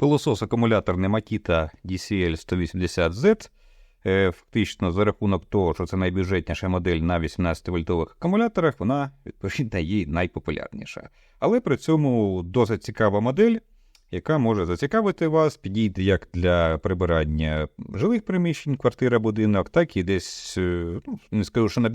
Пилосос акумуляторний Makita DCL 180Z. Е, Фактично, за рахунок того, що це найбюджетніша модель на 18-вольтових акумуляторах, вона відповідно є найпопулярніша. Але при цьому досить цікава модель, яка може зацікавити вас, підійде як для прибирання жилих приміщень, квартира, будинок, так і десь, е, ну, не скажу, що на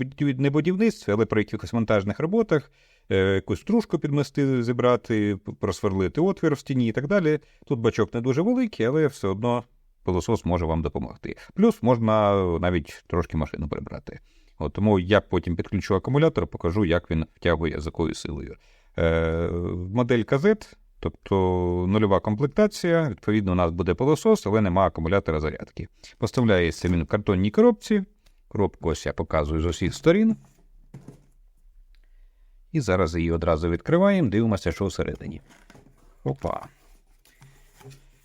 будівництві, але при якихось монтажних роботах, е, якусь стружку підмести, зібрати, просверлити отвір в стіні і так далі. Тут бачок не дуже великий, але все одно пилосос може вам допомогти. Плюс можна навіть трошки машину прибрати. От, тому я потім підключу акумулятор, покажу, як він втягує з якою силою. Е, модель KZ, тобто нульова комплектація. Відповідно, у нас буде пилосос, але нема акумулятора зарядки. Поставляється він в картонній коробці. Коробку ось я показую з усіх сторін. І зараз її одразу відкриваємо, дивимося, що всередині. Опа.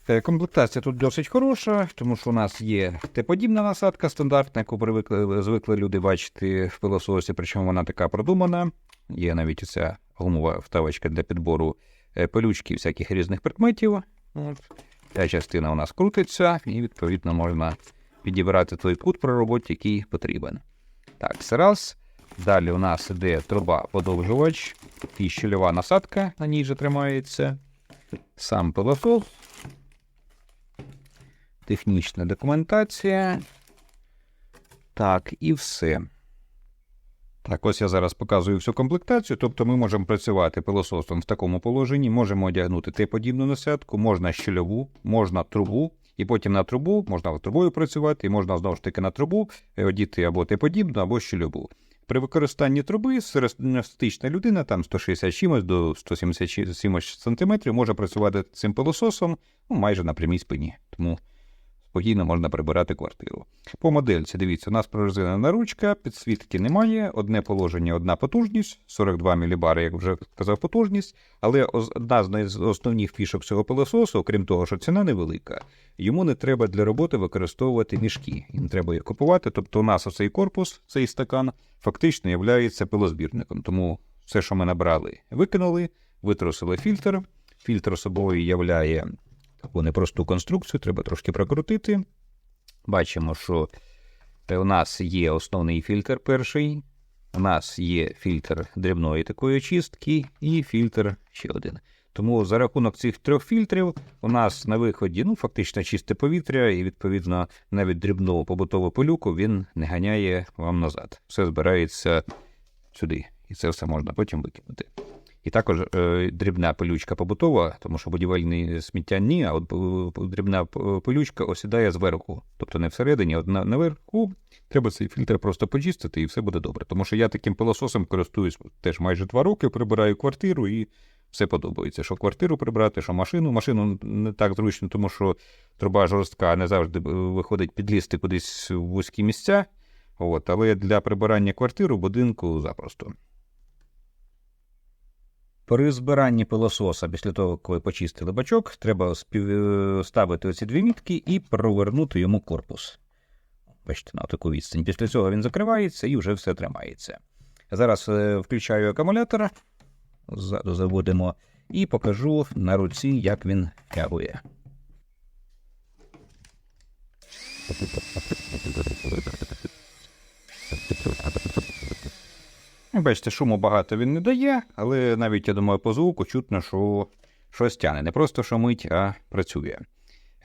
Е, Комплектація тут досить хороша, тому що у нас є Т-подібна насадка стандартна, яку привикли, звикли люди бачити в пилососі, причому вона така продумана. Є навіть оця гумова вставочка для підбору е, пилючки всяких різних предметів. От. Ця частина у нас крутиться, і відповідно можна підібрати той кут при роботі, який потрібен. Так, це раз. Далі у нас іде труба подовжувач і щільова насадка, на ній же тримається. Сам пилосос. Технічна документація. Так, і все. Так, ось я зараз показую всю комплектацію. Тобто ми можемо працювати пилососом в такому положенні, можемо одягнути Т-подібну насадку, можна щільову, можна трубу, і потім на трубу, можна трубою працювати, і можна знову ж таки на трубу е, одіти або Т-подібну, або щільову. При використанні труби середньостатична людина, там 160 чимось до 177 см, може працювати цим пилососом ну, майже на прямій спині. Тому спокійно можна прибирати квартиру. По модельці, дивіться, у нас прорезинена ручка, підсвітки немає, одне положення, одна потужність, 42 мілібар, як вже казав, потужність. Але одна з найосновних фішок цього пилососу, окрім того, що ціна невелика, йому не треба для роботи використовувати мішки. І не треба їх купувати. Тобто у нас оцей корпус, цей стакан, фактично є пилозбірником. Тому все, що ми набрали, викинули, витрусили фільтр. Фільтр собою являє таку непросту конструкцію, треба трошки прокрутити. Бачимо, що е, у нас є основний фільтр перший, у нас є фільтр дрібної такої очистки і фільтр ще один. Тому за рахунок цих трьох фільтрів у нас на виході ну, фактично чисте повітря, і відповідно навіть дрібну побутову пилюку він не ганяє вам назад. Все збирається сюди, і це все можна потім викинути. І також е, дрібна пилючка побутова, тому що будівельні сміття ні, а от е, дрібна пилючка осідає зверху, тобто не всередині, а наверху. Треба цей фільтр просто почистити, і все буде добре. Тому що я таким пилососом користуюсь теж майже два роки, прибираю квартиру і все подобається. Що квартиру прибрати, що машину. Машину не так зручно, тому що труба жорстка, не завжди е, виходить підлізти кудись в вузькі місця. От, але для прибирання квартиру будинку запросто. При збиранні пилососа, після того, коли почистили бачок, треба спів... е, ставити оці дві мітки і провернути йому корпус. Бачите, на таку відстань. Після цього він закривається і вже все тримається. Зараз е, включаю акумулятор, ззаду заводимо і покажу на руці, як він тягує. Бачите, шуму багато він не дає, але навіть, я думаю, по звуку чутно, що щось тяне. Не просто шумить, а працює.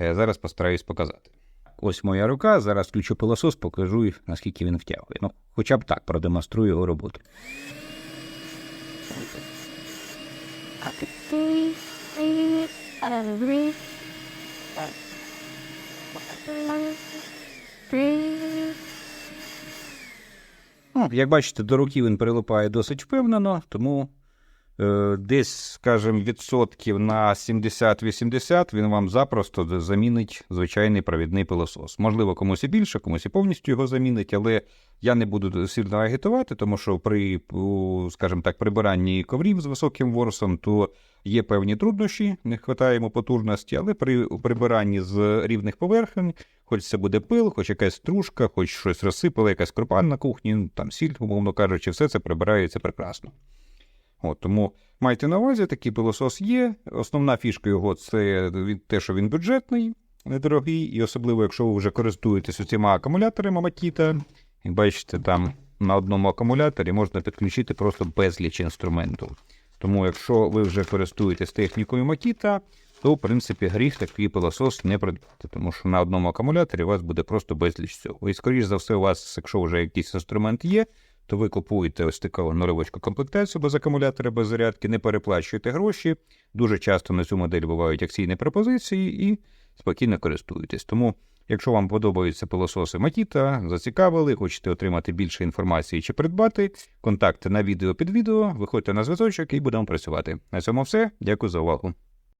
Е, Зараз постараюсь показати. Ось моя рука, зараз включу пилосос, покажу, наскільки він втягує. Ну, хоча б так продемонструю його роботу. Ну, як бачите, до руки він прилипає досить впевнено, тому десь, скажімо, відсотків на 70-80 він вам запросто замінить звичайний провідний пилосос. Можливо, комусь і більше, комусь і повністю його замінить, але я не буду сильно агітувати, тому що при, скажімо так, прибиранні коврів з високим ворсом, то є певні труднощі, не вистачає йому потужності, але при прибиранні з рівних поверхень, хоч це буде пил, хоч якась стружка, хоч щось розсипала, якась кропаль на кухні, там сіль, умовно кажучи, все це прибирається прекрасно. От, тому Майте на увазі, такий пилосос є. Основна фішка його це те, що він бюджетний, недорогий, і особливо, якщо ви вже користуєтесь цими акумуляторами Makita, як бачите, там на одному акумуляторі можна підключити просто безліч інструментів. Тому, якщо ви вже користуєтесь технікою Makita, то, в принципі, гріх такий пилосос не придбати, тому що на одному акумуляторі у вас буде просто безліч цього. І, скоріш за все, у вас, якщо вже якийсь інструмент є, то ви купуєте ось таку норовочку комплектацію без акумулятора, без зарядки, не переплачуєте гроші. Дуже часто на цю модель бувають акційні пропозиції і спокійно користуєтесь. Тому, якщо вам подобаються пилососи Makita, зацікавили, хочете отримати більше інформації чи придбати, контакти на відео під відео, виходьте на зв'язочок і будемо працювати. На цьому все. Дякую за увагу.